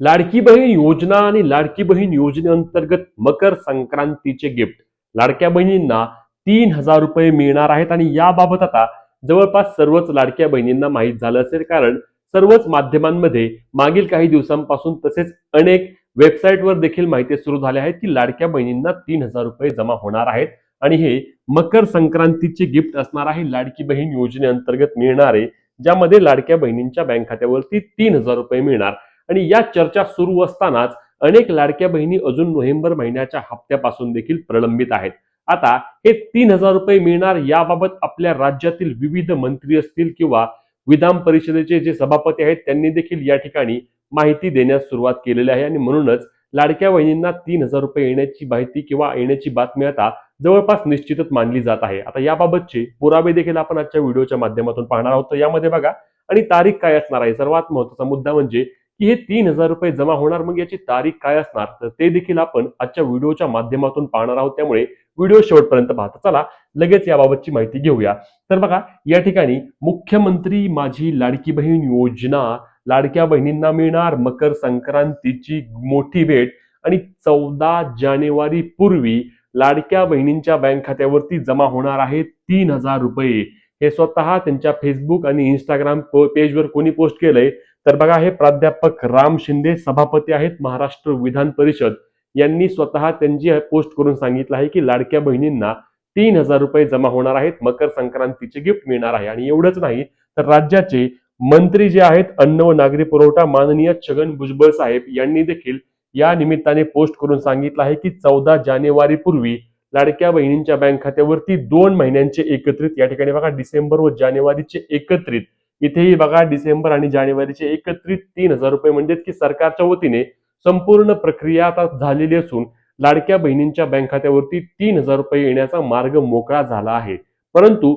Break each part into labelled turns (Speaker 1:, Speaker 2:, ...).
Speaker 1: लाडकी बहीण योजना आणि लाडकी बहीण योजनेअंतर्गत मकर संक्रांतीचे गिफ्ट. लाडक्या बहिणींना तीन हजार रुपये मिळणार आहेत आणि याबाबत आता जवळपास सर्वच लाडक्या बहिणींना माहीत झालं असेल. कारण सर्वच माध्यमांमध्ये मागील काही दिवसांपासून तसेच अनेक वेबसाईटवर देखील माहिती सुरू झाल्या आहेत की लाडक्या बहिणींना तीन हजार रुपये जमा होणार आहेत. आणि हे मकर संक्रांतीचे गिफ्ट असणार आहे. लाडकी बहीण योजनेअंतर्गत मिळणारे ज्यामध्ये लाडक्या बहिणींच्या बँक खात्यावरती तीन हजार रुपये मिळणार. आणि या चर्चा सुरू असतानाच अनेक लाडक्या बहिणी अजून नोव्हेंबर महिन्याच्या हप्त्यापासून देखील प्रलंबित आहेत. आता हे तीन हजार रुपये मिळणार याबाबत आपल्या राज्यातील विविध मंत्री असतील किंवा विधान परिषदेचे जे सभापती आहेत त्यांनी देखील या ठिकाणी माहिती देण्यास सुरुवात केलेली आहे. आणि म्हणूनच लाडक्या बहिणींना तीन हजार रुपये येण्याची माहिती किंवा येण्याची बातमी आता जवळपास निश्चितच मानली जात आहे. आता याबाबतचे पुरावे देखील आपण आजच्या व्हिडिओच्या माध्यमातून पाहणार आहोत. यामध्ये बघा आणि तारीख काय असणार आहे? सर्वात महत्त्वाचा मुद्दा म्हणजे की हे तीन हजार रुपये जमा होणार मग याची तारीख काय असणार? तर ते देखील आपण आजच्या व्हिडिओच्या माध्यमातून पाहणार आहोत. त्यामुळे व्हिडिओ शेवटपर्यंत पाहता. चला लगेच याबाबतची माहिती घेऊया. तर बघा या ठिकाणी मुख्यमंत्री माझी लाडकी बहीण योजना लाडक्या बहिणींना मिळणार मकर संक्रांतीची मोठी भेट आणि चौदा जानेवारी पूर्वी लाडक्या बहिणींच्या बँक खात्यावरती जमा होणार आहे तीन हजार रुपये. हे स्वतः त्यांच्या फेसबुक आणि इंस्टाग्राम पेजवर कोणी पोस्ट केलंय तर बघा हे प्राध्यापक राम शिंदे सभापती आहेत महाराष्ट्र विधान परिषद. यांनी स्वतः त्यांची पोस्ट करून सांगितलं आहे की लाडक्या बहिणींना तीन हजार रुपये जमा होणार आहेत मकर संक्रांतीचे गिफ्ट मिळणार आहे. आणि एवढंच नाही तर राज्याचे मंत्री जे आहेत अन्न व नागरी पुरवठा माननीय छगन भुजबळ साहेब यांनी देखील या निमित्ताने पोस्ट करून सांगितलं आहे की चौदा जानेवारी पूर्वी लाडक्या बहिणींच्या बँक खात्यावरती दोन महिन्यांचे एकत्रित या ठिकाणी बघा डिसेंबर व जानेवारीचे एकत्रित. इथेही बघा डिसेंबर आणि जानेवारीचे एकत्रित तीन हजार रुपये. म्हणजेच की सरकारच्या वतीने संपूर्ण प्रक्रिया आता झालेली असून लाडक्या बहिणींच्या बँक खात्यावरती तीन हजार रुपये येण्याचा मार्ग मोकळा झाला आहे. परंतु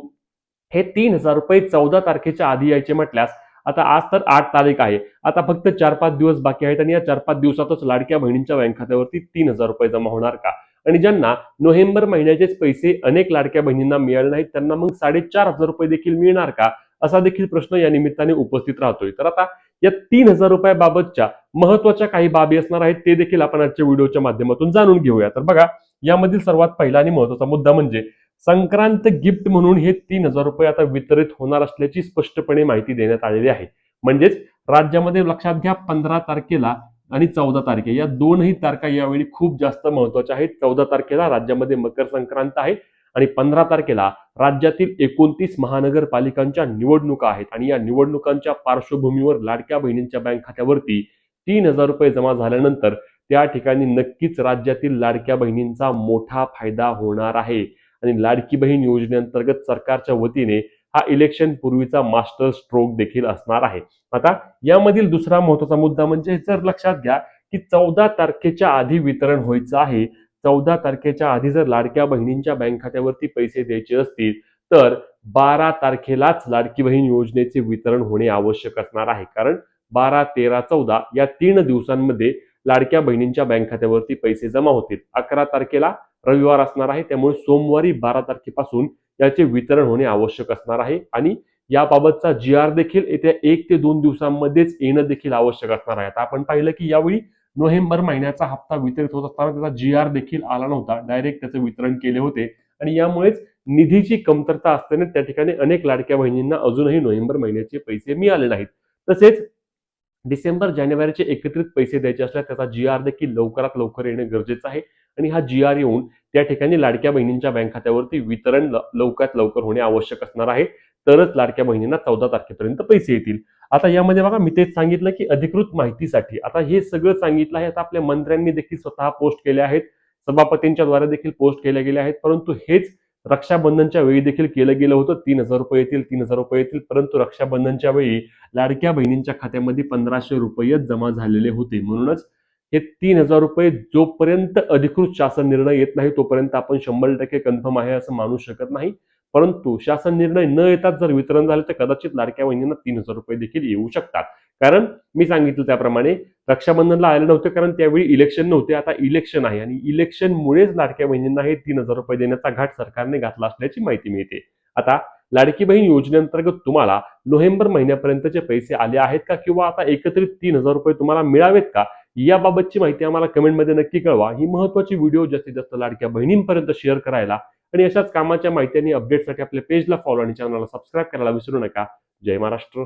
Speaker 1: हे तीन हजार रुपये चौदा तारखेच्या आधी यायचे म्हटल्यास आता आज तर आठ तारीख आहे. आता फक्त चार पाच दिवस बाकी आहेत आणि या चार पाच दिवसातच लाडक्या बहिणींच्या बँक खात्यावरती तीन हजार रुपये जमा होणार का? आणि ज्यांना नोव्हेंबर महिन्याचेच पैसे अनेक लाडक्या बहिणींना मिळाले नाहीत त्यांना मग साडेचार हजार रुपये देखील मिळणार का? असा देखील प्रश्न या निमित्ताने उपस्थित राहतोय. तर आता या तीन हजार रुपयाबाबतच्या महत्त्वाच्या काही बाबी असणार आहेत ते देखील आपण आजच्या व्हिडिओच्या माध्यमातून जाणून घेऊया. तर बघा यामधील सर्वात पहिला आणि महत्त्वाचा मुद्दा म्हणजे संक्रांत गिफ्ट म्हणून हे तीन हजार रुपये आता वितरित होणार असल्याची स्पष्टपणे माहिती देण्यात आलेली आहे. म्हणजेच राज्यामध्ये लक्षात घ्या पंधरा तारखेला आणि चौदा तारखे. या दोनही तारखा यावेळी खूप जास्त महत्त्वाच्या आहेत. चौदा तारखेला राज्यामध्ये मकर संक्रांत आहे आणि पंधरा तारखेला राज्यातील एकोणतीस महानगरपालिकांच्या निवडणुका आहेत. आणि या निवडणुकांच्या पार्श्वभूमीवर लाडक्या बहिणींच्या बँक खात्यावरती तीन हजार रुपये जमा झाल्यानंतर त्या ठिकाणी नक्कीच राज्यातील लाडक्या बहिणींचा मोठा फायदा होणार आहे. आणि लाडकी बहीण योजनेअंतर्गत सरकारच्या वतीने हा इलेक्शन पूर्वीचा मास्टर स्ट्रोक देखील असणार आहे. आता यामधील दुसरा महत्त्वाचा मुद्दा म्हणजे जर लक्षात घ्या की चौदा तारखेच्या आधी वितरण व्हायचं आहे. चौदा तारखेच्या आधी जर लाडक्या बहिणींच्या बँक खात्यावरती पैसे द्यायचे असतील तर बारा तारखेलाच लाडकी बहीण योजनेचे वितरण होणे आवश्यक असणार आहे. कारण बारा तेरा चौदा या तीन दिवसांमध्ये लाडक्या बहिणींच्या बँक खात्यावरती पैसे जमा होतील. अकरा तारखेला रविवार असणार आहे. त्यामुळे सोमवारी बारा तारखेपासून याचे वितरण होणे आवश्यक असणार आहे. आणि याबाबतचा जी आर देखील येत्या एक ते दोन दिवसांमध्येच येणं देखील आवश्यक असणार आहे. आता आपण पाहिलं की यावेळी नोव्हेंबर महिन्याचा हप्ता वितरित होत असताना त्याचा जी आर देखील आला नव्हता. डायरेक्ट त्याचं वितरण केले होते. आणि यामुळेच निधीची कमतरता असल्याने त्या ठिकाणी अनेक लाडक्या बहिणींना अजूनही नोव्हेंबर महिन्याचे पैसे मिळाले नाहीत तसेच डिसेंबर जानेवारीचे एकत्रित पैसे द्यायचे असल्यास त्याचा जी आर देखील लवकरात लवकर येणे गरजेचं आहे. आणि हा जी आर येऊन त्या ठिकाणी लाडक्या बहिणींच्या बँक खात्यावरती वितरण लवकरात लवकर होणे आवश्यक असणार आहे. तरच लाडक्या बहिणींना चौदा तारखेपर्यंत पैसे येतील. आता यामध्ये बघा मी तेच सांगितलं की अधिकृत माहितीसाठी. आता हे सगळं सांगितलं आहे. आता आपल्या मंत्र्यांनी देखील स्वतः पोस्ट केले आहेत. सभापतींच्या द्वारे देखील पोस्ट केल्या गेल्या आहेत. परंतु हेच रक्षाबंधनच्या वेळी देखील केलं गेलं होतं. तीन हजार रुपये येतील तीन हजार रुपये येतील. परंतु रक्षाबंधनच्या वेळी लाडक्या बहिणींच्या खात्यामध्ये पंधराशे रुपये जमा झालेले होते. म्हणूनच हे तीन हजार रुपये जोपर्यंत अधिकृत शासन निर्णय येत नाही तोपर्यंत आपण शंभर टक्के कन्फर्म आहे असं मानू शकत नाही. परंतु शासन निर्णय न येताच जर वितरण झालं तर कदाचित लाडक्या बहिणींना तीन हजार रुपये देखील येऊ शकतात. कारण मी सांगितलं त्याप्रमाणे रक्षाबंधनला आले नव्हते कारण त्यावेळी इलेक्शन नव्हते आता इलेक्शन आहे. आणि इलेक्शनमुळेच लाडक्या बहिणींना हे तीन हजार रुपये देण्याचा घाट सरकारने घातला असल्याची माहिती मिळते. आता लाडकी बहीण योजनेअंतर्गत तुम्हाला नोव्हेंबर महिन्यापर्यंतचे पैसे आले आहेत का? किंवा आता एकत्रित तीन हजार रुपये तुम्हाला मिळावेत का? याबाबतची माहिती आम्हाला कमेंटमध्ये नक्की कळवा. ही महत्वाची व्हिडिओ जास्तीत जास्त लाडक्या बहिणींपर्यंत शेअर करायला आणि अशाच कामाच्या माहिती आणि अपडेटसाठी आपल्या पेजला फॉलो आणि चॅनलला सबस्क्राईब करायला विसरू नका. जय महाराष्ट्र.